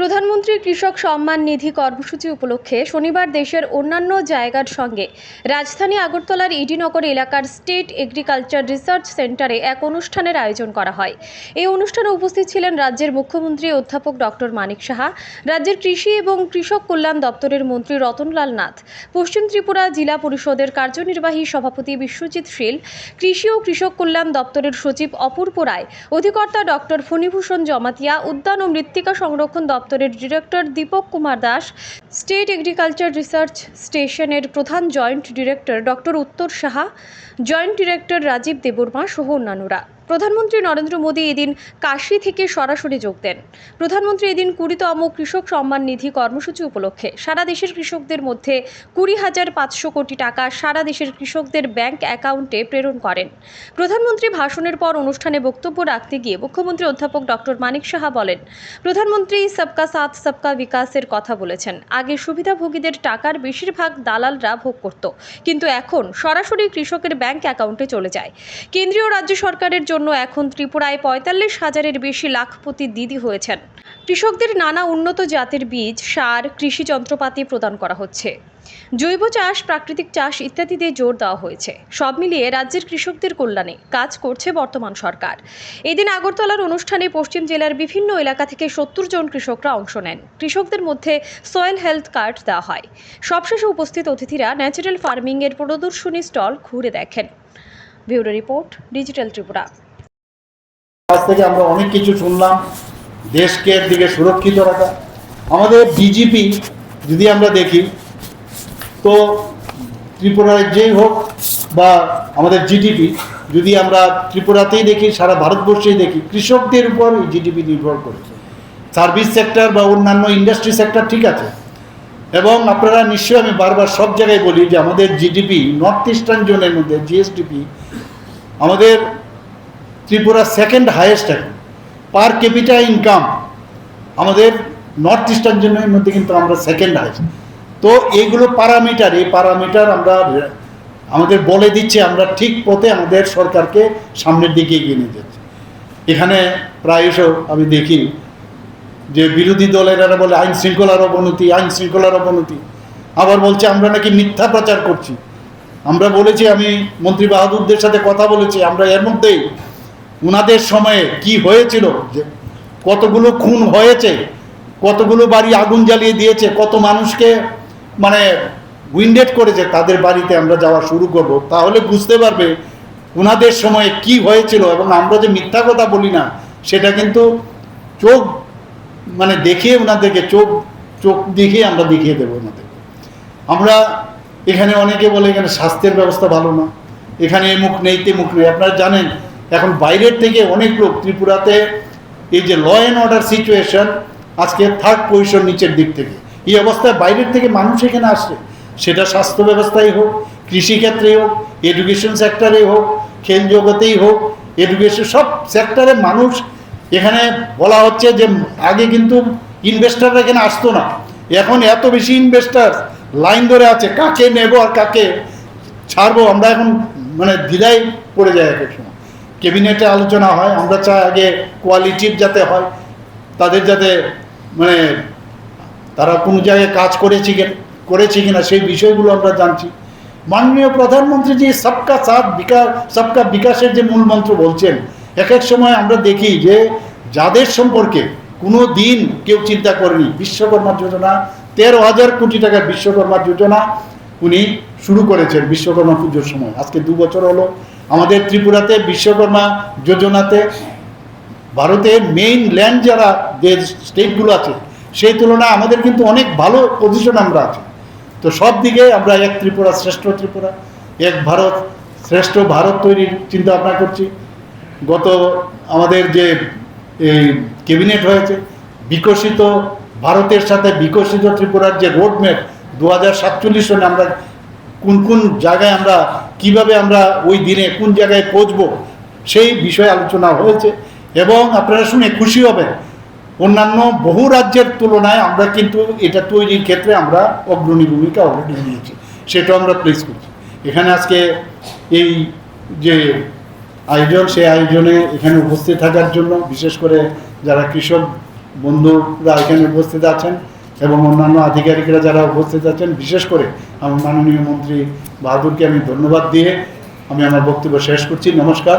প্রধানমন্ত্রী কৃষক সম্মান নিধি কর্মসূচি উপলক্ষে শনিবার দেশের অন্যান্য জায়গার সঙ্গে রাজধানী আগরতলার ইডিনগর এলাকার স্টেট এগ্রিকালচার রিসার্চ সেন্টারে এক অনুষ্ঠানের আয়োজন করা হয়। এই অনুষ্ঠানে উপস্থিত ছিলেন রাজ্যের মুখ্যমন্ত্রী অধ্যাপক ডক্টর মানিক সাহা, রাজ্যের কৃষি এবং কৃষক কল্যাণ দপ্তরের মন্ত্রী রতনলাল নাথ, পশ্চিম ত্রিপুরা জেলা পরিষদের কার্যনির্বাহী সভাপতি বিশ্বজিৎ শীল, কৃষি ও কৃষক কল্যাণ দপ্তরের সচিব অপূর্ব রায়, অধিকর্তা ডক্টর ফণীভূষণ জমাতিয়া, উদ্যান ও মৃত্তিকা সংরক্ষণ দপ্তরের director Dipak Kumar Das, state agriculture research স্টেশনের প্রধান joint director doctor Uttar Saha, joint director Rajib Debbarma সহ অন্যান্যরা। প্রধানমন্ত্রী নরেন্দ্র মোদী এদিন কাশি থেকে সরাসরি যোগ দেন। প্রধানমন্ত্রী এদিন কুড়িতম কৃষক সম্মান নিধি কর্মসূচি উপলক্ষে সারা দেশের কৃষকদের মধ্যে কুড়ি হাজার পাঁচশো কোটি টাকা সারা দেশের কৃষকদের ব্যাংক অ্যাকাউন্টে প্রেরণ করেন। প্রধানমন্ত্রী ভাষণের পর অনুষ্ঠানে বক্তব্য রাখতে গিয়ে মুখ্যমন্ত্রী অধ্যাপক ডক্টর মানিক সাহা বলেন, প্রধানমন্ত্রী সবকা সাথ, সবকা বিকাশের কথা বলেছেন। আগে সুবিধাভোগীদের টাকার বেশিরভাগ দালালরা ভোগ করত, কিন্তু এখন সরাসরি কৃষকের ব্যাংক অ্যাকাউন্টে চলে যায়। কেন্দ্রীয় রাজ্য সরকারের জন্য এখন ত্রিপুরায় পঁয়তাল্লিশ হাজারের বেশি লাখপতি দিদি হয়েছেন। কৃষকদের নানা উন্নত জাতের বীজ, সার, কৃষি যন্ত্রপাতি প্রদান করা হচ্ছে। জৈব চাষ, প্রাকৃতিক চাষ ইত্যাদিতে জোর দেওয়া হয়েছে। সব মিলিয়ে রাজ্যের কৃষকদের কল্যাণে কাজ করছে বর্তমান সরকার। এদিন আগরতলার অনুষ্ঠানে পশ্চিম জেলার বিভিন্ন এলাকা থেকে সত্তর জন কৃষকরা অংশ নেন। কৃষকদের মধ্যে সয়েল হেলথ কার্ড দেওয়া হয়। সবশেষে উপস্থিত অতিথিরা ন্যাচারাল ফার্মিংয়ের প্রদর্শনী স্টল ঘুরে দেখেন। Bureau report, digital Tripura. কাছ থেকে আমরা অনেক কিছু শুনলাম, দেশকে দিকে সুরক্ষিত রাখা। আমাদের ডিজিপি যদি আমরা দেখি, তো ত্রিপুরা রাজ্যেই হোক বা আমাদের জিডিপি যদি আমরা ত্রিপুরাতেই দেখি, সারা ভারতবর্ষেই দেখি, কৃষকদের উপর জিডিপি নির্ভর করে। সার্ভিস সেক্টর বা অন্যান্য ইন্ডাস্ট্রি সেক্টর ঠিক আছে। এবং আপনারা নিশ্চয়ই আমি বারবার সব জায়গায় বলি যে আমাদের জিডিপি নর্থ ইস্টার্ন জোনের মধ্যে জিএসডিপি আমাদের ত্রিপুরা সেকেন্ড হাইয়েস্ট এখন। পার ক্যাপিটা ইনকাম আমাদের নর্থ ইস্টার্ন জোনের মধ্যে কিন্তু আমরা সেকেন্ড হায়েস্ট তো এইগুলো প্যারামিটার এই প্যারামিটার আমরা, আমাদের বলে দিচ্ছে, আমরা ঠিক পথে আমাদের সরকারকে সামনের দিকে এগিয়ে নিয়ে যাচ্ছি। এখানে প্রায়শ আমি দেখি যে বিরোধী দলের এরা বলে আইন শৃঙ্খলার অবনতি, আইন শৃঙ্খলার অবনতি। আবার বলছে, আমরা নাকি মিথ্যা প্রচার করছি। আমরা বলেছি, আমি মন্ত্রী বাহাদুরদের সাথে কথা বলেছি, আমরা এর মধ্যেই উনাদের সময়ে কি হয়েছিল? কতগুলো খুন হয়েছে? কতগুলো বাড়ি আগুন জ্বালিয়ে দিয়েছে? কত মানুষকে মানে উইন্ডেড করেছে? তাদের বাড়িতে আমরা যাওয়া শুরু করব। তাহলে বুঝতে পারবে উনাদের সময়ে কি হয়েছিল এবং আমরা যে মিথ্যা কথা বলি না, সেটা কিন্তু চোখ মানে দেখিয়ে ওনাদেরকে চোখ চোখ দেখিয়ে আমরা দেখিয়ে দেবো ওনাদেরকে আমরা এখানে অনেকে বলে এখানে স্বাস্থ্যের ব্যবস্থা ভালো না। এখানে মুখ নেই, তে মুখ নেই। আপনারা জানেন এখন বাইরের থেকে অনেক লোক ত্রিপুরাতে এই যে ল অ্যান্ড অর্ডার সিচুয়েশন আজকে থার্ড পজিশন নিচের দিক থেকে। এই অবস্থায় বাইরের থেকে মানুষ এখানে আসে। সেটা স্বাস্থ্য ব্যবস্থায় হোক কৃষিক্ষেত্রেই হোক এডুকেশন সেক্টরেই হোক, খেল জগতেই হোক এডুকেশন সব সেক্টরে মানুষ এখানে বলা হচ্ছে যে আগে কিন্তু ইনভেস্টাররা এখানে আসতো না। এখন এত বেশি ইনভেস্টার লাইন ধরে আছে, কাকে নেব আর কাকে ছাড়বো, আমরা এখন মানে দ্বিধায় পড়ে যায় এক এক সময়। ক্যাবিনেটে আলোচনা হয়, আমরা চাই আগে কোয়ালিটির যাতে হয়, তাদের যাতে মানে তারা কোনো জায়গায় কাজ করেছে কি, করেছে কিনা সেই বিষয়গুলো আমরা জানছি। মাননীয় প্রধানমন্ত্রী যে সবকা সাথ বিকাশ সবকা বিকাশের যে মূল মন্ত্র বলছেন এক এক সময় আমরা দেখি যে, যাদের সম্পর্কে কোনো দিন কেউ চিন্তা করেনি, বিশ্বকর্মা যোজনা, তেরো হাজার কোটি টাকার বিশ্বকর্মা যোজনা উনি শুরু করেছেন বিশ্বকর্মা পুজোর সময়। আজকে দু বছর হলো আমাদের ত্রিপুরাতে, বিশ্বকর্মা যোজনাতে, ভারতের মেইন ল্যান্ড যারা যে স্টেটগুলো আছে, সেই তুলনায় আমাদের কিন্তু অনেক ভালো পজিশন আমরা আছি। তো সব দিকে আমরা এক ত্রিপুরা শ্রেষ্ঠ ত্রিপুরা, এক ভারত, শ্রেষ্ঠ ভারত তৈরির চিন্তা ভাবনা করছি। গত আমাদের যে, এই ক্যাবিনেট হয়েছে, বিকশিত ভারতের সাথে বিকশিত ত্রিপুরার যে রোডম্যাপ দু হাজার সাতচল্লিশ সনে আমরা কোন কোন জায়গায় আমরা কীভাবে আমরা ওই দিনে কোন জায়গায় পৌঁছবো, সেই বিষয়ে আলোচনা হয়েছে। এবং আপনারা শুনে খুশি হবেন, অন্যান্য বহু রাজ্যের তুলনায় আমরা কিন্তু এটা তৈরির ক্ষেত্রে আমরা অগ্রণী ভূমিকা অলরেডি নিয়েছি, সেটাও আমরা প্লেস করছি। এখানে আজকে এই যে আয়োজন, সেই আয়োজনে এখানে উপস্থিত থাকার জন্য বিশেষ করে যারা কৃষক বন্ধুরা এখানে উপস্থিত আছেন এবং অন্যান্য আধিকারিকরা যারা উপস্থিত আছেন, বিশেষ করে আমার মাননীয় মন্ত্রী বাহাদুরকে আমি ধন্যবাদ দিয়ে আমি আমার বক্তব্য শেষ করছি। নমস্কার